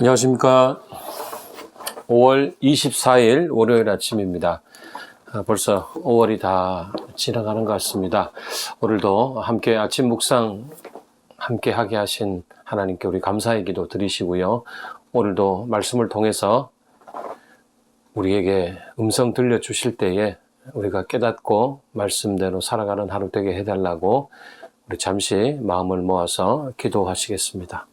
안녕하십니까. 5월 24일 월요일 아침입니다. 아, 벌써 5월이 다 지나가는 것 같습니다. 오늘도 함께 아침 묵상 함께 하게 하신 하나님께 우리 감사의 기도 드리시고요. 오늘도 말씀을 통해서 우리에게 음성 들려주실 때에 우리가 깨닫고 말씀대로 살아가는 하루 되게 해달라고 우리 잠시 마음을 모아서 기도하시겠습니다.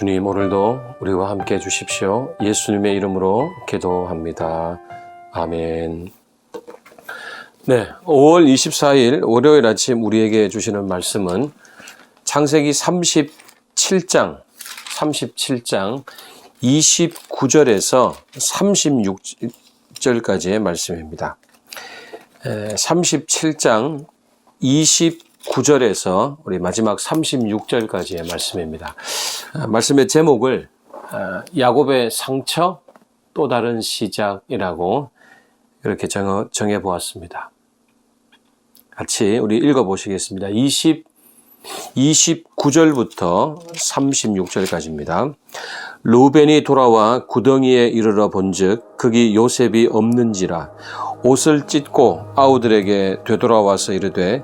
주님 오늘도 우리와 함께 해주십시오. 예수님의 이름으로 기도합니다. 아멘. 네, 5월 24일 월요일 아침 우리에게 주시는 말씀은 창세기 37장, 37장 29절에서 36절까지의 말씀입니다. 37장 29 절에서 우리 마지막 36절까지의 말씀입니다. 아, 말씀의 제목을 아, 야곱의 상처 또 다른 시작이라고 이렇게 정해 보았습니다. 같이 우리 읽어 보시겠습니다. 20 29절부터 36절까지입니다. 루벤이 돌아와 구덩이에 이르러 본즉 거기 요셉이 없는지라 옷을 찢고 아우들에게 되돌아와서 이르되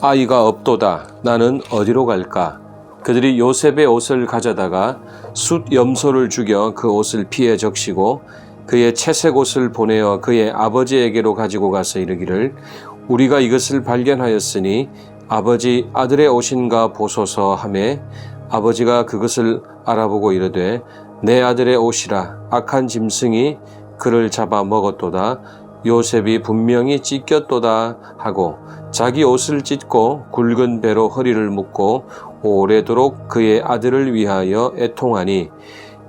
아이가 없도다. 나는 어디로 갈까? 그들이 요셉의 옷을 가져다가 숫 염소를 죽여 그 옷을 피해 적시고 그의 채색 옷을 보내어 그의 아버지에게로 가지고 가서 이르기를 우리가 이것을 발견하였으니 아버지 아들의 옷인가 보소서 하매 아버지가 그것을 알아보고 이르되 내 아들의 옷이라. 악한 짐승이 그를 잡아 먹었도다 요셉이 분명히 찢겼도다 하고 자기 옷을 찢고 굵은 배로 허리를 묶고 오래도록 그의 아들을 위하여 애통하니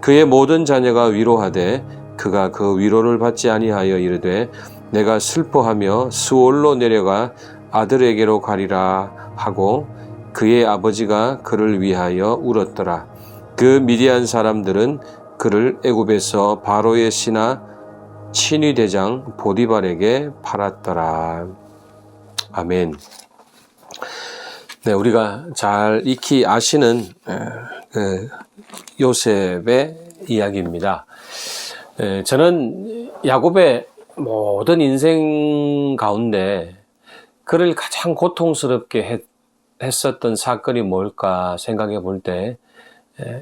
그의 모든 자녀가 위로하되 그가 그 위로를 받지 아니하여 이르되 내가 슬퍼하며 스올로 내려가 아들에게로 가리라 하고 그의 아버지가 그를 위하여 울었더라. 그 미디안 사람들은 그를 애굽에서 바로의 신하 친위 대장 보디발에게 팔았더라. 아멘. 네, 우리가 잘 익히 아시는 그 요셉의 이야기입니다. 저는 야곱의 모든 인생 가운데 그를 가장 고통스럽게 했, 했었던 사건이 뭘까 생각해 볼 때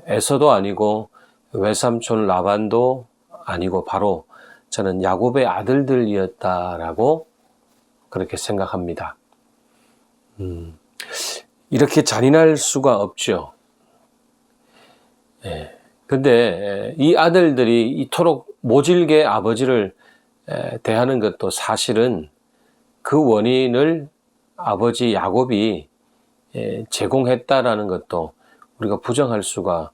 에서도 아니고 외삼촌 라반도 아니고 바로 저는 야곱의 아들들이었다라고 그렇게 생각합니다. 음. 이렇게 잔인할 수가 없죠. 예. 근데 이 아들들이 이토록 모질게 아버지를 대하는 것도 사실은 그 원인을 아버지 야곱이 제공했다라는 것도 우리가 부정할 수가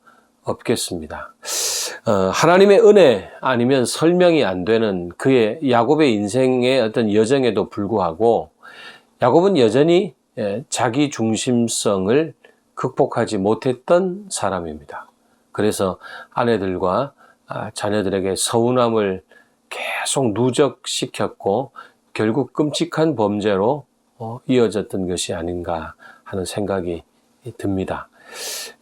없겠습니다. 어, 하나님의 은혜 아니면 설명이 안 되는 그의 야곱의 인생의 어떤 여정에도 불구하고 야곱은 여전히 예, 자기 중심성을 극복하지 못했던 사람입니다. 그래서 아내들과 아, 자녀들에게 서운함을 계속 누적시켰고 결국 끔찍한 범죄로 어, 이어졌던 것이 아닌가 하는 생각이 듭니다.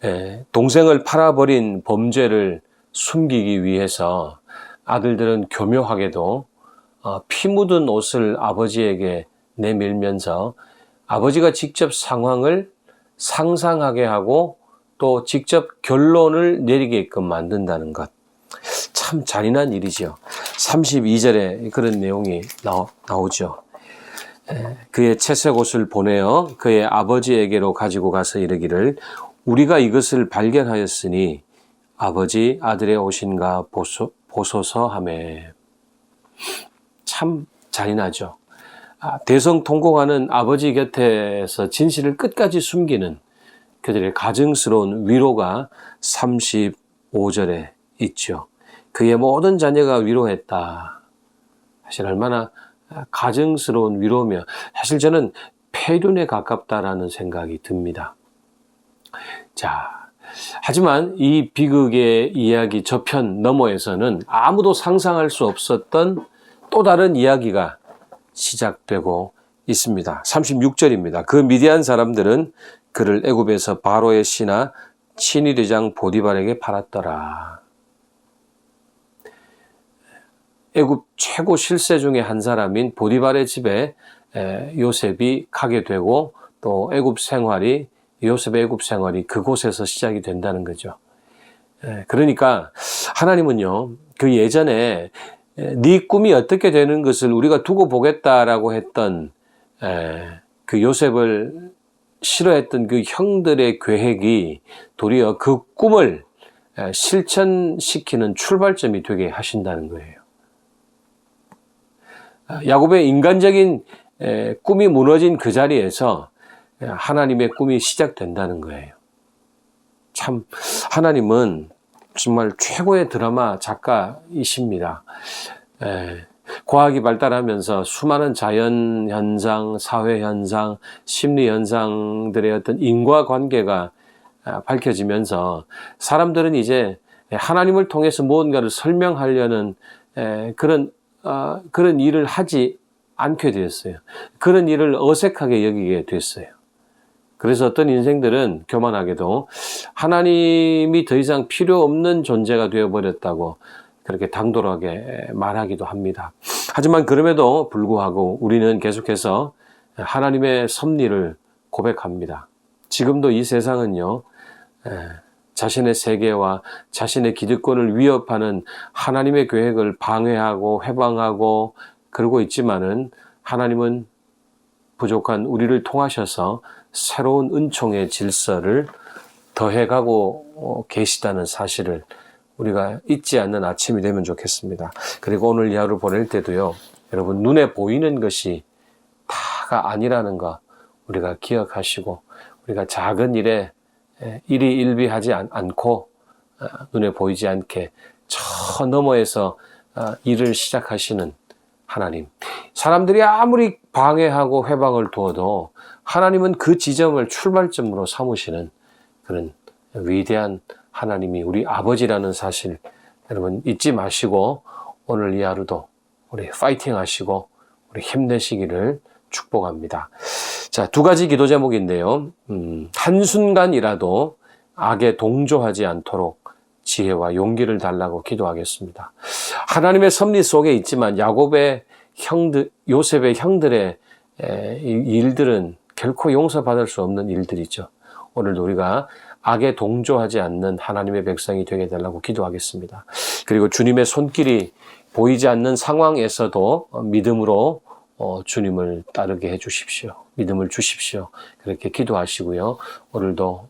예, 동생을 팔아버린 범죄를 숨기기 위해서 아들들은 교묘하게도 어, 피 묻은 옷을 아버지에게 내밀면서 아버지가 직접 상황을 상상하게 하고 또 직접 결론을 내리게끔 만든다는 것. 참 잔인한 일이죠. 32절에 그런 내용이 나오, 나오죠. 그의 채색 옷을 보내어 그의 아버지에게로 가지고 가서 이르기를 우리가 이것을 발견하였으니 아버지 아들의 오신가 보소, 보소서 하매 참 잔인하죠. 아, 대성통곡하는 아버지 곁에서 진실을 끝까지 숨기는 그들의 가증스러운 위로가 35절에 있죠. 그의 모든 자녀가 위로했다. 사실 얼마나 가증스러운 위로며 사실 저는 폐륜에 가깝다라는 생각이 듭니다. 자, 하지만 이 비극의 이야기 저편 너머에서는 아무도 상상할 수 없었던 또 다른 이야기가 시작되고 있습니다. 36절입니다. 그 미디안 사람들은 그를 애굽에서 바로의 신하 친위대장 보디발에게 팔았더라. 애굽 최고 실세 중에 한 사람인 보디발의 집에 에, 요셉이 가게 되고 또 애굽 생활이 요셉의 애굽 생활이 그곳에서 시작이 된다는 거죠. 에, 그러니까 하나님은요 그 예전에 에, 네 꿈이 어떻게 되는 것을 우리가 두고 보겠다라고 했던 에, 그 요셉을 싫어했던 그 형들의 계획이 도리어 그 꿈을 에, 실천시키는 출발점이 되게 하신다는 거예요. 야곱의 인간적인 에, 꿈이 무너진 그 자리에서 하나님의 꿈이 시작된다는 거예요. 참 하나님은 정말 최고의 드라마 작가이십니다. 에, 과학이 발달하면서 수많은 자연 현상, 사회 현상, 심리 현상들의 어떤 인과 관계가 아, 밝혀지면서 사람들은 이제 하나님을 통해서 무언가를 설명하려는 에, 그런 어, 그런 일을 하지 않게 되었어요. 그런 일을 어색하게 여기게 됐어요. 그래서 어떤 인생들은 교만하게도 하나님이 더 이상 필요 없는 존재가 되어버렸다고 그렇게 당돌하게 말하기도 합니다. 하지만 그럼에도 불구하고 우리는 계속해서 하나님의 섭리를 고백합니다. 지금도 이 세상은요, 에, 자신의 세계와 자신의 기득권을 위협하는 하나님의 계획을 방해하고 해방하고 그러고 있지만은 하나님은 부족한 우리를 통하셔서 새로운 은총의 질서를 더해가고 어, 계시다는 사실을 우리가 잊지 않는 아침이 되면 좋겠습니다. 그리고 오늘 이 하루 보낼 때도요, 여러분 눈에 보이는 것이 다가 아니라는 거 우리가 기억하시고 우리가 작은 일에 일이 일비하지 않고 어, 눈에 보이지 않게 저 너머에서 어, 일을 시작하시는 하나님. 사람들이 아무리 방해하고 회방을 두어도 하나님은 그 지점을 출발점으로 삼으시는 그런 위대한 하나님이 우리 아버지라는 사실 여러분 잊지 마시고 오늘 이 하루도 우리 파이팅 하시고 우리 힘내시기를 축복합니다. 자, 두 가지 기도 제목인데요. 음, 한순간이라도 악에 동조하지 않도록 지혜와 용기를 달라고 기도하겠습니다. 하나님의 섭리 속에 있지만 야곱의 형들, 요셉의 형들의 에, 일들은 결코 용서받을 수 없는 일들이죠. 오늘도 우리가 악에 동조하지 않는 하나님의 백성이 되게 달라고 기도하겠습니다. 그리고 주님의 손길이 보이지 않는 상황에서도 믿음으로 어, 주님을 따르게 해 주십시오. 믿음을 주십시오. 그렇게 기도하시고요. 오늘도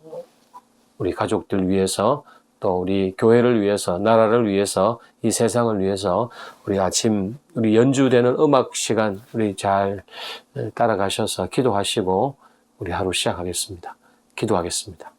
우리 가족들 위해서 또 우리 교회를 위해서 나라를 위해서 이 세상을 위해서 우리 아침 우리 연주되는 음악 시간 우리 잘 따라가셔서 기도하시고 우리 하루 시작하겠습니다. 기도하겠습니다.